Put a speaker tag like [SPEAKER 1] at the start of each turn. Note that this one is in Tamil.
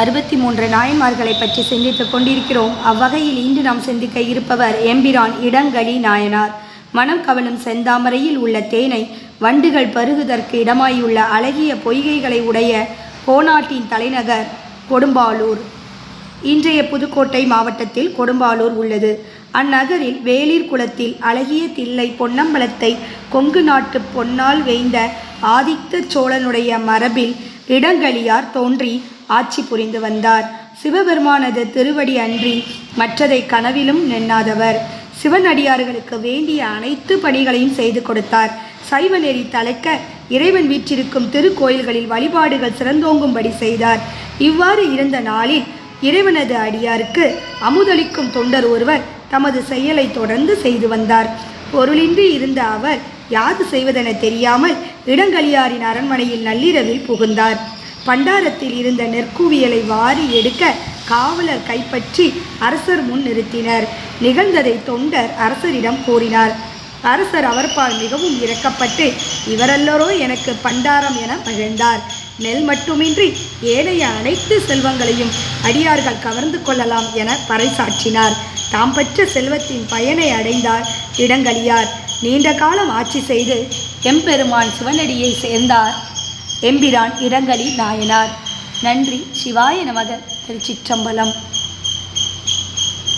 [SPEAKER 1] அறுபத்தி மூன்று நாயன்மார்களை பற்றி சிந்தித்துக் கொண்டிருக்கிறோம். அவ்வகையில் இன்று நாம் சிந்திக்க இருப்பவர் எம்பிரான் இடங்களி நாயனார். மனம் கவலும் செந்தாமரையில் உள்ள தேனை வண்டுகள் பருகுதற்கு இடமாயுள்ள அழகிய பொய்கைகளை உடைய கோநாட்டின் தலைநகர் கொடும்பாலூர். இன்றைய புதுக்கோட்டை மாவட்டத்தில் கொடும்பாலூர் உள்ளது. அந்நகரில் வேளிர் குளத்தில் அழகிய தில்லை பொன்னம்பலத்தை கொங்கு நாட்டு பொன்னால் வேய்ந்த ஆதித்த சோழனுடைய மரபில் இடங்களியார் தோன்றி ஆட்சி புரிந்து வந்தார். சிவபெருமானது திருவடி அன்றி மற்றதை கனவிலும் நின்னாதவர் சிவனடியார்களுக்கு வேண்டிய அனைத்து பணிகளையும் செய்து கொடுத்தார். சைவ நெறி தலைக்க இறைவன் வீற்றிருக்கும் திருக்கோயில்களில் வழிபாடுகள் சிறந்தோங்கும்படி செய்தார். இவ்வாறு இருந்த நாளில் இறைவனது அடியாருக்கு அமுதளிக்கும் தொண்டர் ஒருவர் தமது செயலை தொடர்ந்து செய்து வந்தார். பொருளின்றி இருந்த அவர் யாது செய்வதென தெரியாமல் இடங்களியாரின் அரண்மனையில் நள்ளிரவில் புகுந்தார். பண்டாரத்தில் இருந்த நெற்குவியலை வாரி எடுக்க காவலர் கைப்பற்றி அரசர் முன் நிறுத்தினர். நிகழ்ந்ததை தொண்டர் அரசரிடம் கூறினார் அரசர் அவர்பால் மிகவும் இரக்கப்பட்டு இவரல்லரோ எனக்கு பண்டாரம் என மகிழ்ந்தார். நெல் மட்டுமின்றி ஏனைய அனைத்து செல்வங்களையும் அடியார்கள் கவர்ந்து கொள்ளலாம் என பறைசாற்றினார். தாம் பெற்ற செல்வத்தின் பயனை அடைந்தார் இடங்களியார் நீண்ட காலம் ஆட்சி செய்து எம்பெருமான் சிவனடியை சேர்ந்தார். எம்பிரான் இடங்களி நாயனார். நன்றி சிவாய நமக திருச்சிற்றம்பலம்.